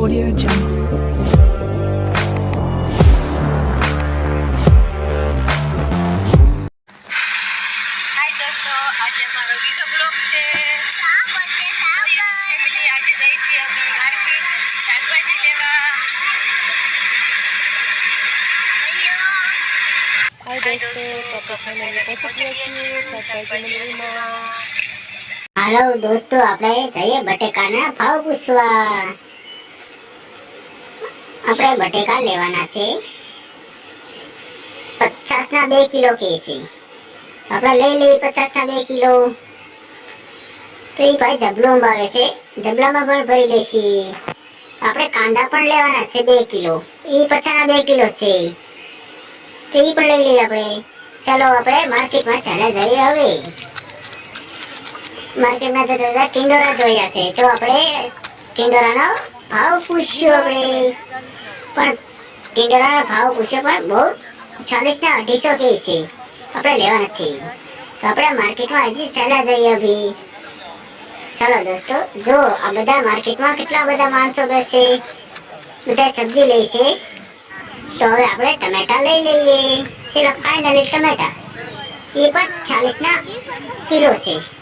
Audio Jungle. હાલો દોસ્તો આપણે જઈએ બટેકાના ભાવ પૂછવા. આપણે બટેકા લેવાના છે. પચાસ ના બે કિલો કે છે આપણે લઈ લઈએ પચાસ ના બે કિલો. તો એ ભાઈ જબલું આવે છે. જબલામાં પણ ભરી લેશી. આપણે કાંદા પણ લેવાના છે બે કિલો. એ પચાસ ના બે કિલો છે. તો એ પણ લઈ લઈએ આપણે. ચાલો આપણે માર્કેટમાં ચાલ્યા જઈએ હવે. માર્કેટમાં જતા જતા ટિંડોરા જોયા છે. તો આપણે ટિંડોરાનો ભાવ પૂછ્યો આપણે પણ ટિંડોરાનો ભાવ પૂછ્યો પણ બહુ ચાલીસ ને અઢીસો કે છે. આપણે લેવા નથી. તો આપણે માર્કેટમાં હજી સહેલા જઈએ અભી. ચાલો દોસ્તો, જો આ બધા માર્કેટમાં કેટલા બધા માણસો બેસે, બધા સબ્જી લે છે, તો હવે આપણે ટમેટા લઈ લઈએ. સિર્ફ ફાઇનલી ટમેટા. એ પણ ચાલીસના કિલો છે.